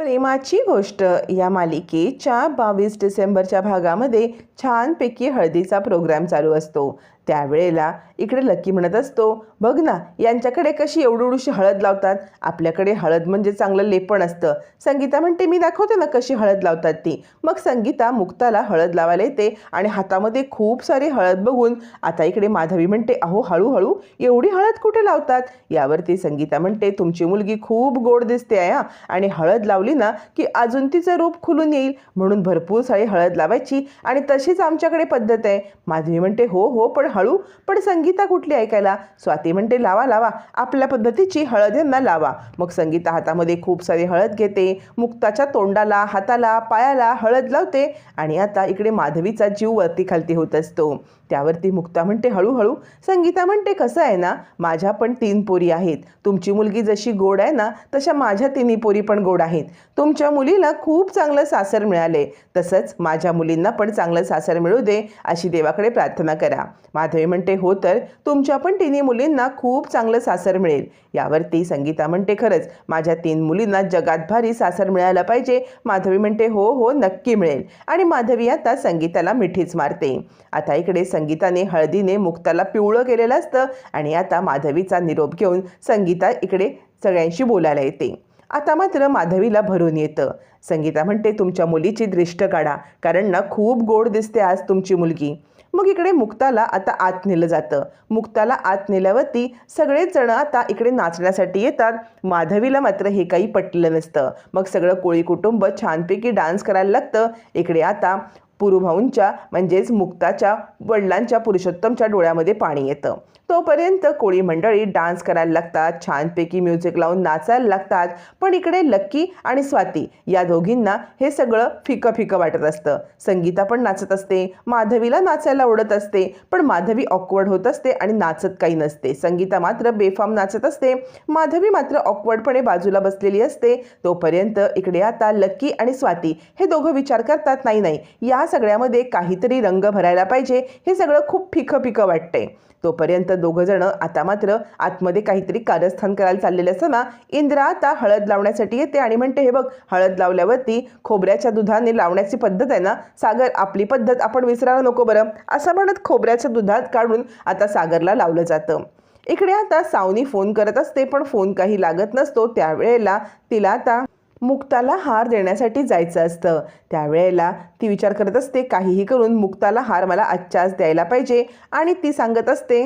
प्रेमाची गोष्ट या मालिकेच्या बावीस डिसेंबरच्या भागामध्ये छानपैकी हळदीचा प्रोग्राम चालू असतो. त्यावेळेला इकडे लकी म्हणत असतो बघ ना यांच्याकडे कशी एवढी हळद लावतात? आपल्याकडे हळद म्हणजे चांगलं लेपण असतं. संगीता म्हणते मी दाखवते ना कशी हळद लावतात ती. मग संगीता मुक्ताला हळद लावायला येते आणि हातामध्ये खूप सारी हळद बघून आता इकडे माधवी म्हणते अहो हळूहळू एवढी हळद कुठे लावतात? यावरती संगीता म्हणते तुमची मुलगी खूप गोड दिसते आहे हा आणि हळद लावली ना की अजून तिचं रूप खुलून येईल. म्हणून भरपूर सारी हळद लावायची आणि तशीच आमच्याकडे पद्धत आहे. माधवी म्हणते हो हो पण हळू पण संगीता कुठली ऐकायला? स्वाती म्हणते लावा लावा आपल्या पद्धतीची हळद यांना लावा. मग संगीता हातामध्ये खूप सारी हळद घेते मुक्ताच्या तोंडाला हाताला पायाला हळद लावते आणि आता इकडे माधवीचा जीव वरती खालती होत असतो. त्यावरती मुक्ता म्हणते हळूहळू संगीता म्हणते कसं आहे ना माझ्या पण तीन पोरी आहेत. तुमची मुलगी जशी गोड आहे ना तशा माझ्या तिन्ही पोरी पण गोड आहेत. तुमच्या मुलीला खूप चांगलं सासर मिळाले. तसंच माझ्या मुलींना पण चांगलं सासर मिळू दे अशी देवाकडे प्रार्थना करा. माधवी म्हणते हो तर तुमच्या पण तिन्ही मुलींना खूप चांगलं सासर मिळेल. यावरती संगीता म्हणते खरंच माझ्या तीन मुलींना जगात भारी सासर मिळायला पाहिजे. माधवी म्हणते हो हो नक्की मिळेल. आणि माधवी आता संगीताला मिठीच मारते. आता इकडे संगीताने हळदीने मुक्ताला पिवळं केलेलं असतं आणि आता माधवीचा निरोप घेऊन संगीता इकडे सगळ्यांशी बोलायला येते. आता मात्र माधवीला भरून येतं. संगीता म्हणते तुमच्या मुलीची दृष्ट काढा कारण ना खूप गोड दिसते आज तुमची मुलगी. मग इकडे मुक्ताला आता आत नेलं जातं. मुक्ताला आत नेल्यावरती सगळेच जण आता इकडे नाचण्यासाठी येतात. माधवीला मात्र हे काही पटलं नसतं. मग सगळं कोळी कुटुंब छानपैकी डान्स करायला लागतं. इकडे आता पुरुभाऊंच्या म्हणजेच मुक्ताच्या वडिलांच्या पुरुषोत्तमच्या डोळ्यामध्ये पाणी येतं. तोपर्यंत कोळी मंडळी डान्स करायला लागतात छानपैकी म्युझिक लावून नाचायला लागतात. पण इकडे लक्की आणि स्वाती या दोघींना हे सगळं फिकं फिकं वाटत असतं. संगीता पण नाचत असते माधवीला नाचायला आवडत असते पण माधवी ऑकवर्ड होत असते आणि नाचत काही नसते. संगीता मात्र बेफाम नाचत असते. माधवी मात्र ऑकवर्डपणे बाजूला बसलेली असते. तोपर्यंत इकडे आता लक्की आणि स्वाती हे दोघं विचार करतात नाही नाही या सगळ्यामध्ये काहीतरी रंग भरायला पाहिजे. हे सगळं खूप फिकं फिकं वाटतंय. तोपर्यंत दोघं जण आता मात्र आतमध्ये काहीतरी कारस्थान करायला चाललेलं असताना इंद्रा आता हळद लावण्यासाठी येते आणि म्हणते हे बघ हळद लावल्यावरती खोबऱ्याच्या दुधाने लावण्याची पद्धत आहे ना सागर आपली पद्धत आपण विसरायला नको बरं. असं म्हणत खोबऱ्याच्या दुधात काढून आता सागरला लावलं जातं. इकडे आता सावनी फोन करत असते पण फोन काही लागत नसतो. त्यावेळेला तिला आता मुक्ताला हार देण्यासाठी जायचं असतं. त्यावेळेला ती विचार करत असते काहीही करून मुक्ताला हार मला आजच्याच द्यायला पाहिजे. आणि ती सांगत असते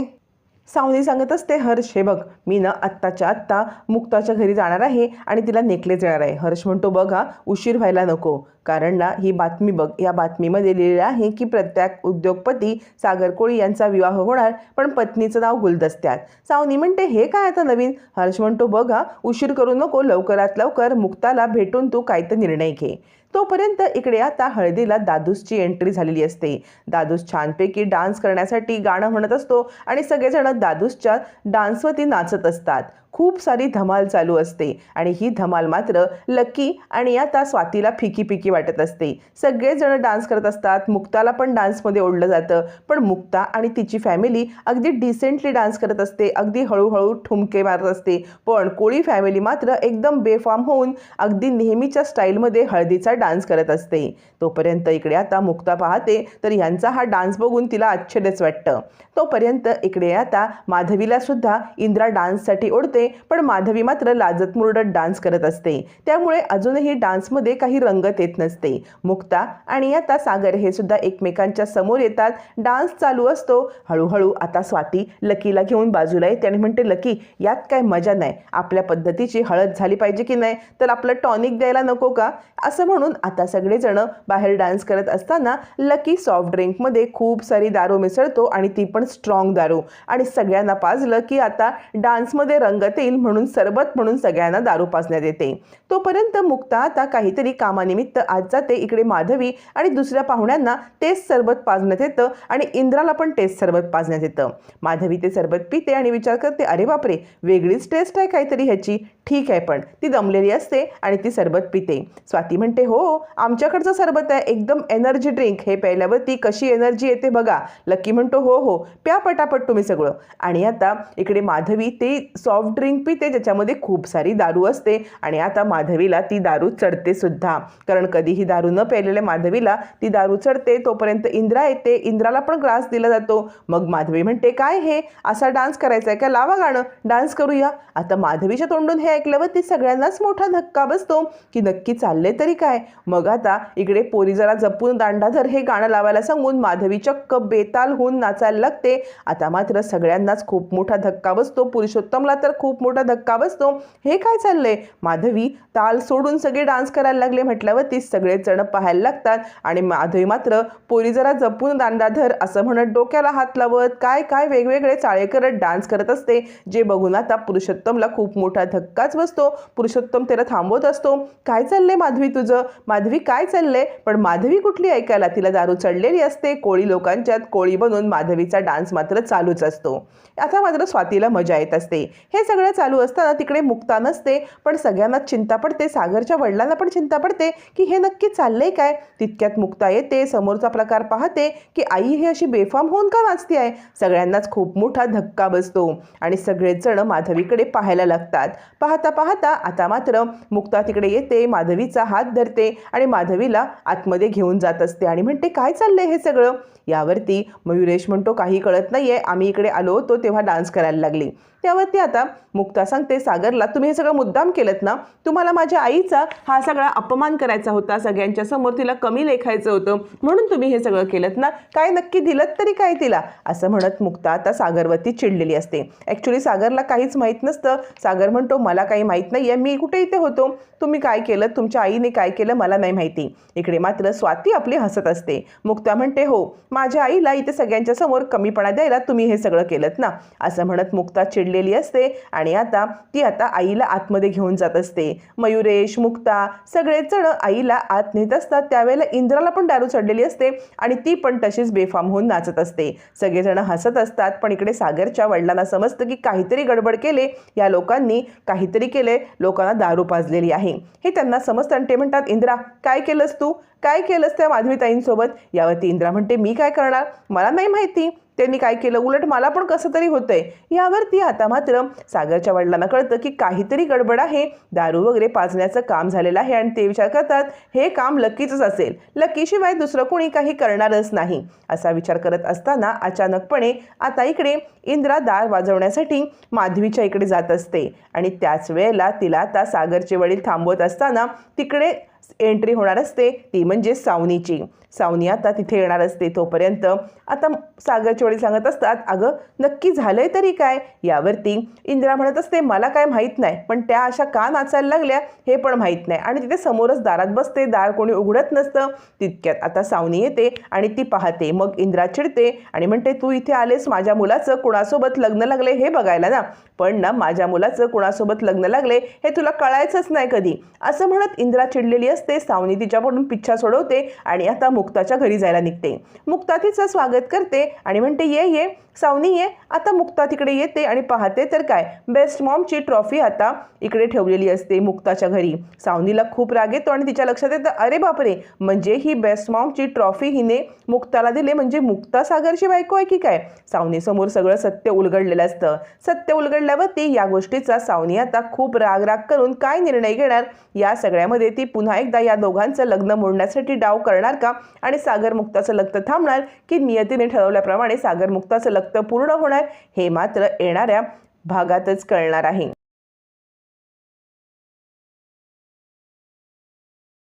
सावनी सांगत असते हर्ष हे बघ मी ना आत्ताच्या आत्ता मुक्ताच्या घरी जाणार आहे आणि तिला नेकलेस येणार आहे. हर्ष म्हणतो बघ हा उशीर व्हायला नको. कारण ना ही बातमी बघ या बातमीमध्ये लिहिलेलं आहे की प्रत्येक उद्योगपती सागर कोळी यांचा विवाह होणार पण पत्नीचं नाव गुलदस्त्यात. सावनी म्हणते हे काय आता नवीन हर्ष म्हणतो बघ हा उशीर करू नको लवकरात लवकर मुक्ताला भेटून तू काय तर निर्णय घे तोपर्यंत इकडे आता हळदीला दादूसची एंट्री झालेली असते. दादूस छानपैकी डान्स करण्यासाठी गाणं म्हणत असतो आणि सगळेजण दादूसच्या डान्सवरती नाचत असतात. खूप सारी धमाल चालू असते आणि ही धमाल मात्र लकी आणि आता स्वातीला फिकी फिकी वाटत असते. सगळेजण डान्स करत असतात. मुक्ताला पण डान्समध्ये ओढलं जातं. पण मुक्ता आणि तिची फॅमिली अगदी डिसेंटली डान्स करत असते. अगदी हळूहळू ठुमके मारत असते. पण कोळी फॅमिली मात्र एकदम बेफॉर्म होऊन अगदी नेहमीच्या स्टाईलमध्ये हळदीचा डान्स करत असते. तोपर्यंत इकडे आता मुक्ता पाहते तर यांचा हा डान्स बघून तिला आश्चर्यच वाटतं. तोपर्यंत इकडे आता माधवीला सुद्धा इंद्रा डान्ससाठी ओढते पण माधवी मात्र लाजत मुरडत डान्स करत असते. त्यामुळे अजूनही डान्समध्ये काही रंगत येत नाही नसते. मुक्ता आणि आता सागर हे सुद्धा एकमेकांच्या समोर येतात. डान्स चालू असतो. हळूहळू आता स्वाती लकीला घेऊन बाजूला येते आणि म्हणते लकी यात काय मजा नाही. आपल्या पद्धतीची हळद झाली पाहिजे की नाही? तर आपलं टॉनिक द्यायला नको का? असं म्हणून आता सगळेजण बाहेर डान्स करत असताना लकी सॉफ्ट ड्रिंकमध्ये खूप सारी दारू मिसळतो आणि ती पण स्ट्रॉंग दारू. आणि सगळ्यांना पाजलं की आता डान्समध्ये रंगत येईल म्हणून सरबत म्हणून सगळ्यांना दारू पाजण्यात येते. तोपर्यंत मुक्ता आता काहीतरी कामानिमित्त आज जाते इकडे माधवी आणि दुसऱ्या पाहुण्यांना तेच सरबत पाजण्यात येतं आणि इंद्राला पण तेच सरबत पाजण्यात येतं. माधवी ते सरबत पिते आणि विचार करते अरे बापरे वेगळीच टेस्ट आहे काहीतरी ह्याची. ठीक आहे पण ती दमलेली असते आणि ती सरबत पिते. स्वाती म्हणते हो आमच्याकडचं सरबत आहे एकदम एनर्जी ड्रिंक हे प्यायल्यावरती कशी एनर्जी येते बघा. लकी म्हणतो हो हो प्या पटापट तुम्ही सगळं. आणि आता इकडे माधवी ते सॉफ्ट ड्रिंक पिते ज्याच्यामध्ये खूप सारी दारू असते. आणि आता माधवीला ती दारू चढते सुद्धा. कारण कधीही दारू न प्यायलेल्या माधवीला ती दारू चढते तोपर्यंत इंद्रा येते. इंद्राला पण ग्रास दिला जातो. मग माधवी म्हणते काय हे? असा डान्स करायचा आहे का? लावा गाणं. डान्स करूया. आता माधवीच्या तोंडून हे ऐकल्यावरती सगळ्यांनाच मोठा धक्का बसतो की नक्की चालले तरी काय? मग आता इकडे पोरी जरा जपून दांडाधर हे गाणं लावायला सांगून माधवी चक्क बेताल होऊन नाचायला लागते. आता मात्र सगळ्यांनाच खूप मोठा धक्का बसतो. पुरुषोत्तमला तर खूप मोठा धक्का बसतो. हे काय चाललंय? माधवी ताल सोडून सगळे डान्स करायला लागले म्हटल्यावर ती सगळेच जण पाहायला लागतात. आणि माधवी मात्र पोरी जरा जपून दांडाधर असं म्हणत डोक्याला हात लावत काय काय वेगवेगळे चाळे करत डान्स करत असते. जे बघून आता पुरुषोत्तमला खूप मोठा धक्का धक्काच बसतो. पुरुषोत्तम त्याला थांबवत असतो. काय चाललंय माधवी तुझं? माधवी काय चाललंय? पण माधवी कुठली ऐकायला तिला दारू चढलेली असते. कोळी लोकांच्यात कोळी बनून माधवीचा डान्स मात्र चालूच असतो. आता मात्र स्वातीला मजा येत असते. हे सगळं चालू असताना तिकडे मुक्ता नसते. पण सगळ्यांनाच चिंता पडते. सागरच्या वडिलांना पण चिंता पडते की हे नक्की चाललंय काय? तितक्यात मुक्ता येते. समोरचा प्रकार पाहते की आई हे अशी बेफाम होऊन का वाचते आहे? सगळ्यांनाच खूप मोठा धक्का बसतो आणि सगळेच जण माधवीकडे पाहायला लागतात. पाह पाहता पाहता आता मात्र मुक्ता तिकडे येते माधवीचा हात धरते आणि माधवीला आतमध्ये घेऊन जात असते. आणि म्हणते काय चाललंय हे सगळं? यावरती मयुरेश म्हणतो काही कळत नाहीये. आम्ही इकडे आलो होतो तेव्हा डान्स करायला लागली. त्यावरती आता मुक्ता सांगते सागरला तुम्ही हे सगळं मुद्दाम केलं ना? तुम्हाला माझ्या आईचा हा सगळा अपमान करायचा होता सगळ्यांच्या समोर तिला कमी लेखायचं होतं म्हणून तुम्ही हे सगळं केलं ना? काय नक्की दिलं तरी काय तिला? असं म्हणत मुक्ता आता सागरवरती चिडलेली असते. ॲक्च्युली सागरला काहीच माहीत नसतं. सागर म्हणतो मला काही माहीत नाही आहे मी कुठे इथे होतो? तुम्ही काय केलं? तुमच्या आईने काय केलं? मला नाही माहिती. इकडे मात्र स्वाती आपली हसत असते. मुक्ता म्हणते हो माझ्या आईला इथे सगळ्यांच्या समोर कमीपणा द्यायला तुम्ही हे सगळं केलं ना? असं म्हणत मुक्ता चिडली पडलेली असते आणि आता ती आता आईला आतमध्ये घेऊन जात असते. मयुरेश मुक्ता सगळेच जण आईला आत नेत असतात. त्यावेळेला इंद्राला पण दारू चढलेली असते आणि ती पण तशीच बेफाम होऊन नाचत असते. सगळेजण हसत असतात पण इकडे सागरच्या वडिलांना समजतं की काहीतरी गडबड केले. या लोकांनी काहीतरी केले. लोकांना दारू पाजलेली आहे. हे त्यांना समजतं आणि ते म्हणतात इंद्रा काय केलंस तू? काय केलंस त्या माधवीताईंसोबत? यावरती इंद्रा म्हणते मी काय करणार? मला नाही माहिती. त्यांनी काय केलं? उलट मला पण कसं तरी होतंय. यावरती आता मात्र सागरच्या वडिलांना कळतं की काहीतरी गडबड आहे. दारू वगैरे पाजण्याचं काम झालेलं आहे आणि ते विचार करतात हे काम लकीचंच असेल. लकीशिवाय दुसरं कोणी काही करणारच नाही. असा विचार करत असताना अचानकपणे आता इकडे इंद्रा दार वाजवण्यासाठी माधवीच्या इकडे जात असते. आणि त्याच वेळेला तिला आता सागरचे वडील थांबवत असताना तिकडे एंट्री होणार असते ती म्हणजे सावनीची. सावनी आता तिथे येणार असते तोपर्यंत. आता सागरचे वडील सांगत असतात अगं नक्की झालंय तरी काय? यावरती इंदिरा म्हणत असते मला काय माहीत नाही पण त्या अशा का नाचायला लागल्या हे पण माहीत नाही. आणि तिथे समोरच दारात बसते दार कोणी उघडत नसतं. तितक्यात आता सावनी येते आणि ती पाहते. मग इंद्रा चिडते आणि म्हणते तू इथे आलेस माझ्या मुलाचं कुणासोबत लग्न लागले हे बघायला ना. पण ना माझ्या मुलाचं कुणासोबत लग्न लागले हे तुला कळायचंच नाही कधी. असं म्हणत इंद्रा चिडलेली असते सावनी तिच्याकडून पिच्छा सोडवते आणि आता मुक्ताच्या घरी जायला निघते. मुक्ता तिचं स्वागत करते आणि म्हणते ये ये सावनी ये. आता मुक्ता तिकडे येते आणि पाहते तर काय? बेस्ट मॉमची ट्रॉफी आता इकडे ठेवलेली असते मुक्ताच्या घरी. सावनीला खूप राग येतो आणि तिच्या लक्षात येतं अरे बापरे! म्हणजे ही बेस्ट मॉमची ट्रॉफी हिने मुक्ताला दिले. म्हणजे मुक्ता सागरची बायको आहे की काय? सावनीसमोर सगळं सत्य उलगडलेलं असतं. सत्य उलगडल्यावरती या गोष्टीचा सावनी आता खूप राग राग करून काय निर्णय घेणार या सगळ्यामध्ये ती पुन्हा एकदा या दोघांचं लग्न मोडण्यासाठी डाव करणार का? आणि सागर मुक्ताचं लग्न थांबणार की नियतीने ठरवल्याप्रमाणे सागर मुक्ताचं लग्न पूर्ण होणार हे मात्र येणाऱ्या भागातच कळणार आहे.